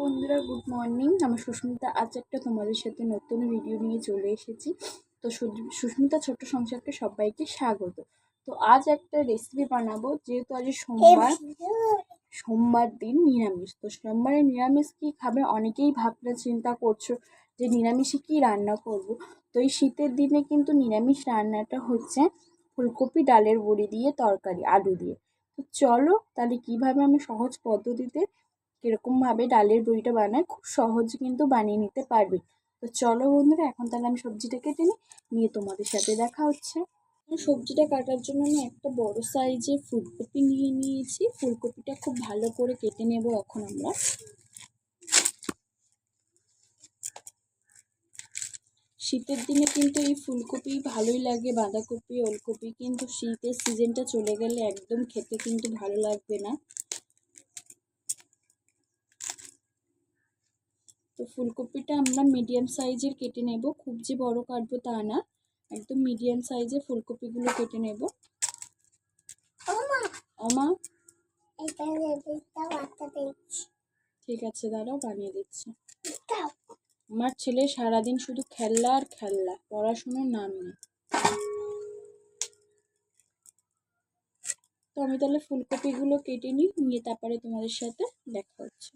বন্ধুরা good morning আমি সুস্মিতা, আজ একটা তোমাদের সাথে নতুন ভিডিও নিয়ে চলে এসেছি। তো সুস্মিতা ছোট্ট সংসারকে সবাইকে স্বাগত। তো আজ একটা রেসিপি বানাবো, যেহেতু আজ সোমবার সোমবার দিন নিরামিষ। তো সোমবারে নিরামিষ কী খাবে? অনেকেই ভাবনা চিন্তা করছ যে নিরামিষে কী রান্না করব। তো এই শীতের দিনে কিন্তু নিরামিষ রান্নাটা হচ্ছে ফুলকপি ডালের বড়ি দিয়ে তরকারি, আলু দিয়ে। তো চলো তাহলে কীভাবে আমি সহজ পদ্ধতিতে কীরকমভাবে ডালের বড়িটা বানায়, খুব সহজে কিন্তু বানিয়ে নিতে পারবে। তো চলো বন্ধুরা, এখন তাহলে আমি সবজিটা কেটে নিই, নিয়ে তোমাদের সাথে দেখা হচ্ছে। সবজিটা কাটার জন্য আমি একটা বড় সাইজের ফুলকপি নিয়ে নিয়েছি। ফুলকপিটা খুব ভালো করে কেটে নেব এখন আমরা। শীতের দিনে কিন্তু এই ফুলকপি ভালোই লাগে, বাঁধাকপি, ওলকপি, কিন্তু শীতের সিজনটা চলে গেলে একদম খেতে কিন্তু ভালো লাগবে না। তো ফুলকপিটা আমরা মিডিয়াম সাইজের কেটে নেব। খুব যে বড় কাটবো তা না। একদম মিডিয়াম সাইজের ফুলকপিগুলো কেটে নেব। ঠিক আছে দাঁড়াও, বানিয়ে দিচ্ছি। আমার ছেলে সারাদিন শুধু খেলনা আর খেলনা, পড়াশুনোর নাম নেই। তো আমি তাহলে ফুলকপিগুলো কেটে নিই, নিয়ে তারপরে তোমাদের সাথে দেখা হচ্ছে।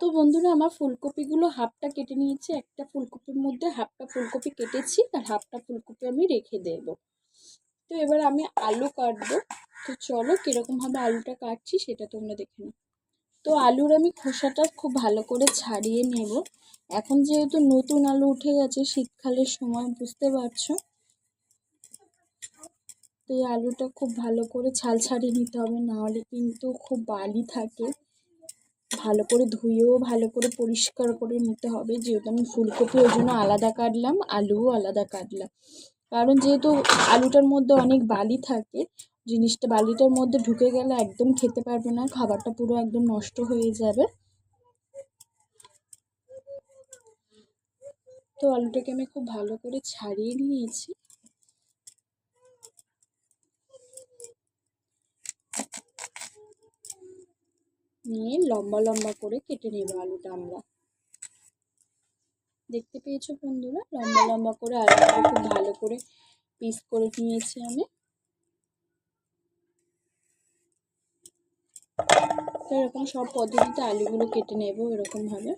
তো বন্ধুরা, আমার ফুলকপিগুলো হাফটা কেটে নিয়েছি। একটা ফুলকপির মধ্যে হাফটা ফুলকপি কেটেছি আর হাফটা ফুলকপি আমি রেখে দেব। তো এবার আমি আলু কাটবো। তো চলো কীরকমভাবে আলুটা কাটছি সেটা তোমরা দেখে নাও। তো আলুর আমি খোসাটা খুব ভালো করে ছাড়িয়ে নেব। এখন যেহেতু নতুন আলু উঠে গেছে, শীতকালের সময়, বুঝতে পারছ? তো এই আলুটা খুব ভালো করে ছাল ছাড়িয়ে নিতে হবে, নাহলে কিন্তু খুব বালি থাকে। ভালো করে ধুয়েও, ভালো করে পরিষ্কার করে নিতে হবে। যেহেতু আমি ফুলকপি, ওই জন্য আলাদা কাটলাম, আলুও আলাদা কাটলাম। কারণ যেহেতু আলুটার মধ্যে অনেক বালি থাকে, জিনিসটা বালিটার মধ্যে ঢুকে গেলে একদম খেতে পারবে না, খাবারটা পুরো একদম নষ্ট হয়ে যাবে। তো আলুটাকে আমি খুব ভালো করে ছাড়িয়ে নিয়েছি। নিয়ে লম্বা লম্বা করে কেটে নেব আলুটা আমরা। দেখতে পেয়েছ বন্ধুরা? লম্বা লম্বা করে আলুটা খুব ভালো করে পিস করে নিয়েছি আমি। তো এরকম সব পদ্ধতিতে আলুগুলো কেটে নেব এরকমভাবে।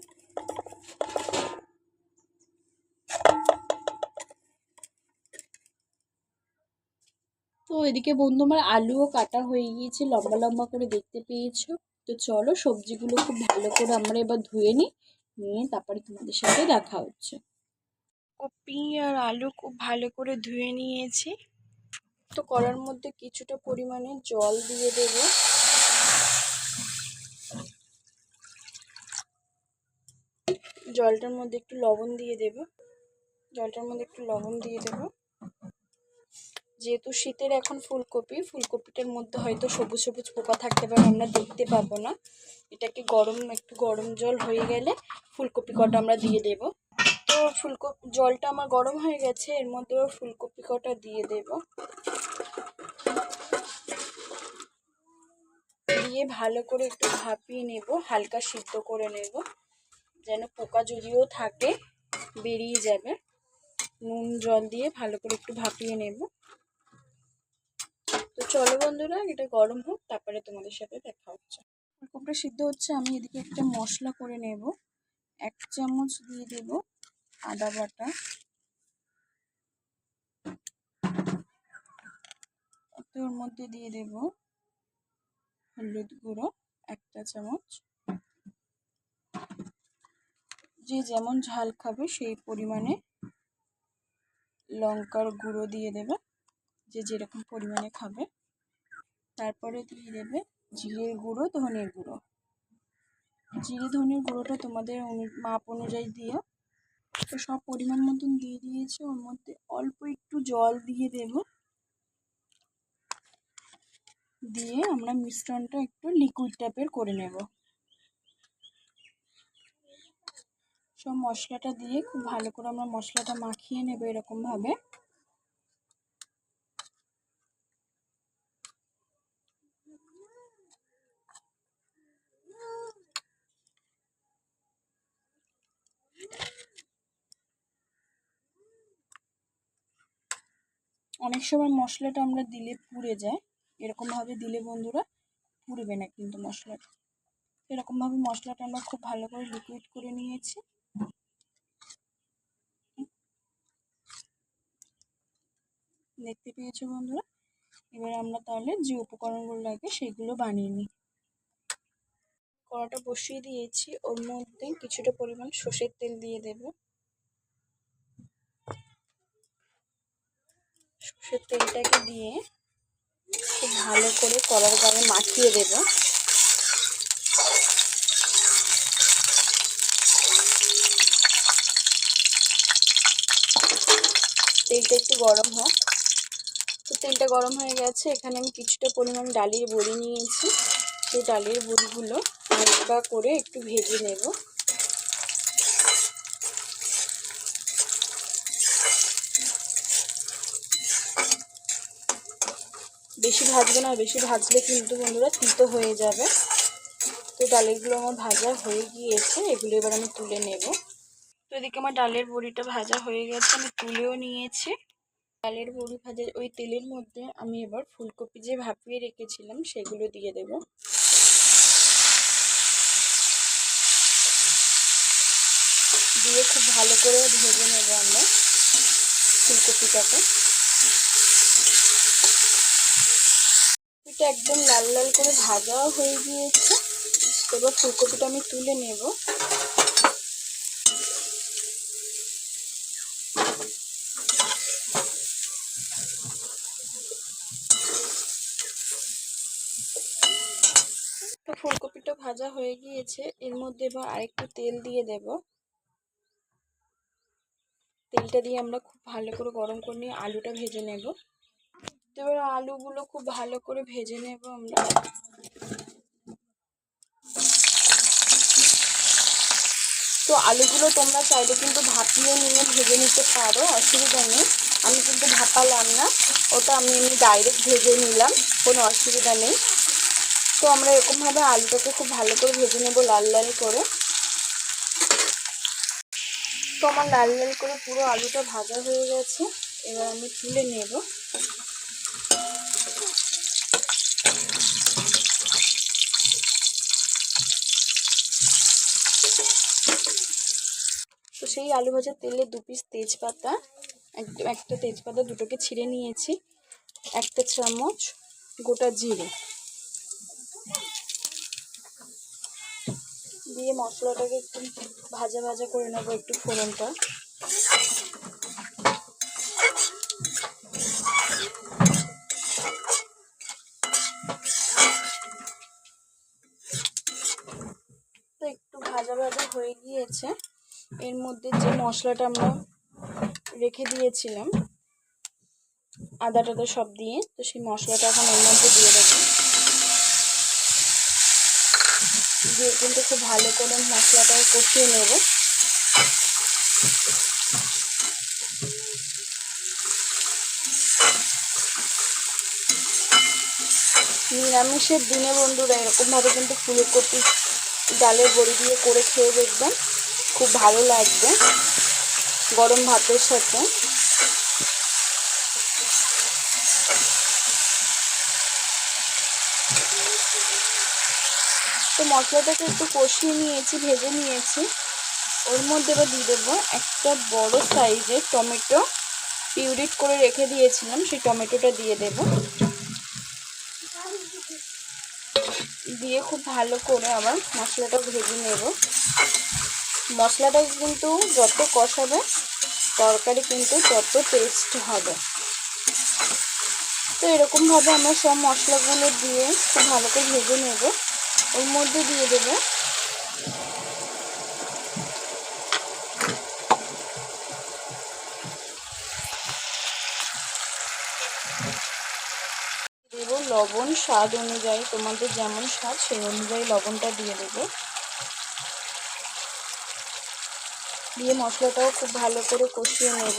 তো এদিকে বন্ধু, আমার আলুও কাটা হয়ে গিয়েছে। লম্বা লম্বা করে দেখতে পেয়েছ। তো চলো সবজিগুলো খুব ভালো করে আমরা এবার ধুয়ে নিই, নিয়ে তারপরে তোমাদের সাথে দেখা হচ্ছে। কপি আর আলু খুব ভালো করে ধুয়ে নিয়েছি। তো করার মধ্যে কিছুটা পরিমাণে জল দিয়ে দেব। জলটার মধ্যে একটু লবণ দিয়ে দেব। জলটার মধ্যে একটু লবণ দিয়ে দেব। যেহেতু শীতের এখন ফুলকপি, ফুলকপিটার মধ্যে হয়তো সবুজ সবুজ পোকা থাকতে পারে, আমরা দেখতে পাবো না। এটাকে গরম, একটু গরম জল হয়ে গেলে ফুলকপি কটা আমরা দিয়ে দেব। তো ফুলকপি, জলটা আমার গরম হয়ে গেছে, এর মধ্যে ফুলকপি কটা দিয়ে দেব। দিয়ে ভালো করে একটু ভাপিয়ে নেব, হালকা সিদ্ধ করে নেব, যেন পোকা যদিও থাকে, বেরিয়ে যাবে। নুন, জল দিয়ে ভালো করে একটু ভাপিয়ে নেব। চলো বন্ধুরা, এটা গরম হোক, তারপরে তোমাদের সাথে দেখা হচ্ছে। ফুলকপিটা সিদ্ধ হচ্ছে, আমি এদিকে একটা মশলা করে নেব। এক চামচ দিয়ে দেব আদা বাটা। ওর মধ্যে দিয়ে দেব হলুদ গুঁড়ো, একটা চামচ। যে যেমন ঝাল খাবে, সেই পরিমাণে লঙ্কার গুঁড়ো দিয়ে দেবে। যে যেরকম পরিমাণে খাবে। তারপরে দিয়ে দেবে জিরের গুঁড়ো, ধনের গুঁড়ো। জিরে, ধনের গুঁড়োটা তোমাদের মাপ অনুযায়ী দিও। তো সব পরিমাণ মতন দিয়ে দিয়েছি, ওর মধ্যে অল্প একটু জল দিয়ে দেব। দিয়ে আমরা মিশ্রণটা একটু লিকুইড টাইপের করে নেব। সব মশলাটা দিয়ে খুব ভালো করে আমরা মশলাটা মাখিয়ে নেব এরকমভাবে অনেক সময় মশলাটা আমরা দিলে পুড়ে যায়। এরকমভাবে দিলে বন্ধুরা পুড়বে না কিন্তু মশলাটা। এরকমভাবে মশলাটা আমরা খুব ভালো করে লিকুইড করে নিয়েছি। দেখতে পেয়েছ বন্ধুরা? এবার আমরা তাহলে যে উপকরণগুলো লাগে সেগুলো বানিয়ে নিই। কড়াটা বসিয়ে দিয়েছি। ওর মধ্যে কিছুটা পরিমাণ সর্ষের তেল দিয়ে দেব। সর্ষের তেলটাকে দিয়ে খুব ভালো করে কলার গায়ে মাখিয়ে দেব। তেলটা একটু গরম হোক। তো তেলটা গরম হয়ে গেছে, এখানে আমি কিছুটা পরিমাণ ডালির বড়ি নিয়েছি। সেই ডালের বড়িগুলো হালকা করে একটু ভেজে নেব। বেশি ভাজবে না, বেশি ভাজলে কিন্তু বন্ধুরা তিতো হয়ে যাবে। তো ডালেরগুলো আমার ভাজা হয়ে গিয়েছে, এগুলো এবার আমি তুলে নেব। তো এদিকে আমার ডালের বড়িটা ভাজা হয়ে গেছে, আমি তুলেও নিয়েছি। ডালের বড়ি ভাজা ওই তেলের মধ্যে আমি এবার ফুলকপি যে ভাপিয়ে রেখেছিলাম, সেগুলো দিয়ে দেব। দিয়ে খুব ভালো করে ভেজে নেব আমরা ফুলকপিটাকে। এটা একদম লাল লাল করে ভাজাও হয়ে গিয়েছে। এবার ফুলকপিটা আমি তুলে নেব। তো ফুলকপিটা ভাজা হয়ে গিয়েছে। এর মধ্যে এবার আরেকটু তেল দিয়ে দেব। তেলটা দিয়ে আমরা খুব ভালো করে গরম করে নিয়ে আলুটা ভেজে নেব। এবার আলুগুলো খুব ভালো করে ভেজে নেব আমরা। তো আলুগুলো তোমরা চাইলে কিন্তু ভাপিয়ে নিয়ে ভেজে নিতে পারো, অসুবিধা নেই। আমি কিন্তু ভাপালাম না, ওটা আমি এমনি ডাইরেক্ট ভেজে নিলাম, কোনো অসুবিধা নেই। তো আমরা এরকমভাবে আলুটাকে খুব ভালো করে ভেজে নেব লাল লাল করে। তো আমার লাল লাল করে পুরো আলুটা ভাজা হয়ে গেছে, এবার আমি তুলে নেব। তো সেই আলু ভাজার তেলে দু পিস তেজপাতা একটা তেজপাতা দুটোকে ছিঁড়ে নিয়েছি, একটা চামচ গোটা জিরে। দিয়ে মশলাটাকে একটু ভাজা ভাজা করে নেব একটু ফোড়নটা তো একটু ভাজা ভাজা হয়ে গিয়েছে। এর মধ্যে যে মশলাটা আমরা রেখে দিয়েছিলাম আদা টাদা সব দিয়ে, তো সেই মশলাটা এখন এর মধ্যে দিয়ে দেবো। দিয়ে কিন্তু খুব ভালো করে মশলাটা কষিয়ে নেব। নিরামিষের দিনে বন্ধুরা এরকমভাবে কিন্তু ফুলকপি ডালের বড়ি দিয়ে করে খেয়ে দেখবেন। খুব ভালো লাগবে গরম ভাতের সাথে। তো মশলাটাকে একটু কষিয়ে নিয়েছি, ভেজে নিয়েছি। ওর মধ্যে এবার দিয়ে দেবো একটা বড় সাইজের টমেটো। পিউরিট করে রেখে দিয়েছিলাম, সেই টমেটোটা দিয়ে দেব। দিয়ে খুব ভালো করে আমার মশলাটা ভেজে নেব। মশলাটা কিন্তু যত কষাবে, তরকারি কিন্তু তত টেস্ট হবে। তো এরকমভাবে আমরা সব মশলাগুলো দিয়ে খুব ভালো করে ভেজে নেব। ওর মধ্যে দিয়ে দেবো দেব লবণ স্বাদ অনুযায়ী, তোমাদের যেমন স্বাদ সেই অনুযায়ী লবণটা দিয়ে দেবো। দিয়ে মশলাটাও খুব ভালো করে কষিয়ে নেব।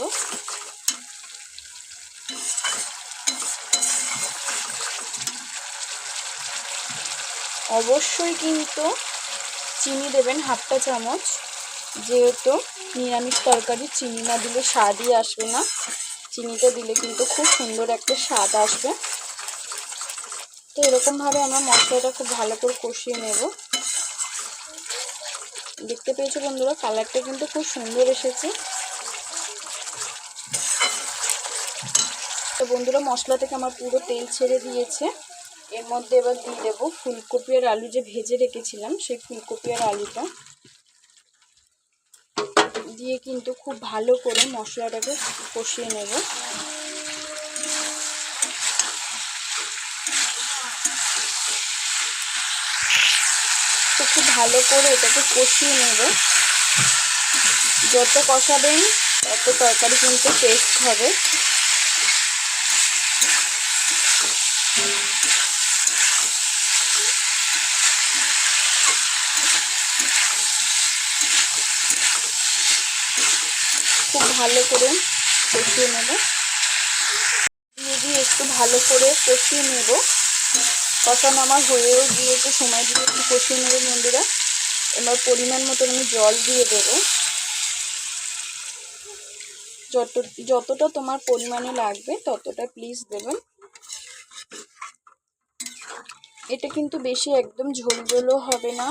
অবশ্যই কিন্তু চিনি দেবেন হাফটা চামচ। যেহেতু নিরামিষ তরকারি, চিনি না দিলে স্বাদই আসবে না। চিনিটা দিলে কিন্তু খুব সুন্দর একটা স্বাদ আসবে। তো এরকমভাবে আমরা মশলাটা খুব ভালো করে কষিয়ে নেব। দেখতে পেয়েছ বন্ধুরা, কালারটা কিন্তু খুব সুন্দর এসেছে। তো বন্ধুরা, মশলা থেকে আমার পুরো তেল ছেড়ে দিয়েছে। এর মধ্যে এবার দিয়ে দেবো ফুলকপি আর আলু যে ভেজে রেখেছিলাম, সেই ফুলকপি আর আলুটা। দিয়ে কিন্তু খুব ভালো করে মশলাটাকে কষিয়ে নেব। তো ভালো করে এটাকে কষিয়ে নেব। যত কষাবেন, তত তরকারি কিন্তু টেস্ট হবে। খুব ভালো করে কষিয়ে নেব। দিয়ে একটু ভালো করে কষিয়ে নেব। কষানো আমার হয়েও গিয়েছে সময় দিয়ে একটু কষিয়ে নেব বন্ধুরা এবার পরিমাণ মতন আমি জল দিয়ে দেব। যত, যতটা তোমার পরিমাণে লাগবে ততটা প্লিজ দেবেন। এটা কিন্তু বেশি একদম ঝোল ঝোলও হবে না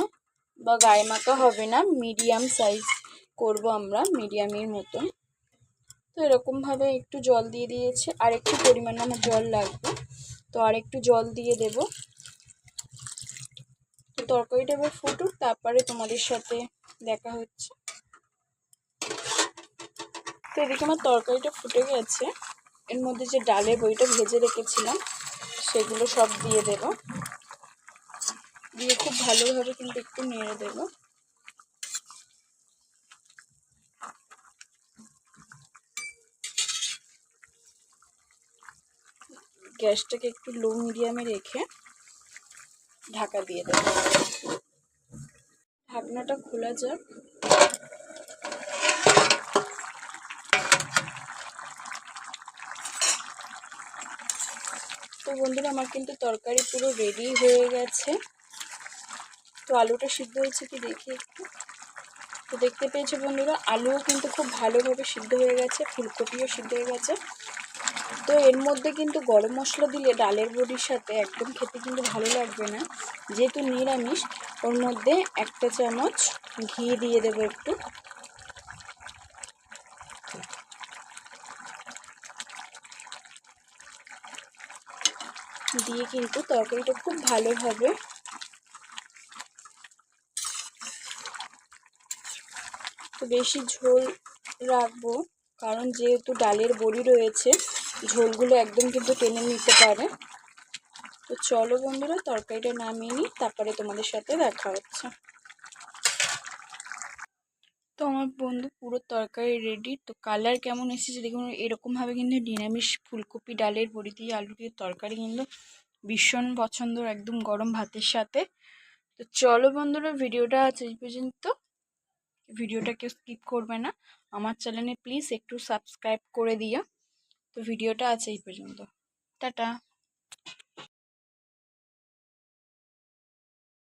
বা গায়ে মাখা হবে না মিডিয়াম সাইজ করব আমরা মিডিয়ামের মতন। তো এরকমভাবে একটু জল দিয়ে দিয়েছে আর একটু পরিমাণে আমার জল লাগবে। তো আর একটু জল দিয়ে দেব। তো তরকারিটা এবার ফুটুক, তারপরে তোমাদের সাথে দেখা হচ্ছে। তো এদিকে আমার তরকারিটা ফুটে গেছে। এর মধ্যে যে ডালের বইটা ভেজে রেখেছিলাম, সেগুলো সব দিয়ে দেব। দিয়ে খুব ভালোভাবে কিন্তু একটু নেড়ে দেবো। গ্যাসটাকে একটু লো মিডিয়ামে রেখে ঢাকা দিয়ে দেব। ঢাকনাটা খোলা যাক। তো বন্ধুরা, আমার কিন্তু তরকারি পুরো রেডি হয়ে গেছে। তো আলুটা সিদ্ধ হয়েছে কি দেখি একটু। তো দেখতে পেয়েছ বন্ধুরা, আলুও কিন্তু খুব ভালোভাবে সিদ্ধ হয়ে গেছে, ফুলকপিও সিদ্ধ হয়ে গেছে। তো এর মধ্যে কিন্তু গরম মশলা দিলে ডালের বড়ির সাথে একদম খেতে কিন্তু ভালো লাগবে না। যেহেতু নিরামিষ, ওর মধ্যে একটা চামচ ঘি দিয়ে দেবো একটু। দিয়ে কিন্তু তরকারিটা খুব ভালোভাবে তো বেশি ঝোল রাখব, কারণ যেহেতু ডালের বড়ি রয়েছে ঝোলগুলো একদম কিন্তু টেনে নিতে পারে। তো চলো বন্ধুরা, তরকারিটা নামিয়ে নিই, তারপরে তোমাদের সাথে দেখা হচ্ছে। তো আমার বন্ধু পুরো তরকারি রেডি তো কালার কেমন এসেছে দেখুন, এরকমভাবে কিন্তু নিরামিষ ফুলকপি, ডালের বড়ি দিয়ে আলু দিয়ে তরকারি কিন্তু ভীষণ পছন্দ একদম গরম ভাতের সাথে। তো চলো বন্ধুরা, ভিডিওটা আছে এই পর্যন্ত। ভিডিওটাকে স্কিপ করবে না। আমার চ্যানেলে প্লিজ একটু সাবস্ক্রাইব করে দিও। তো ভিডিওটা আছে এই পর্যন্ত। টাটা।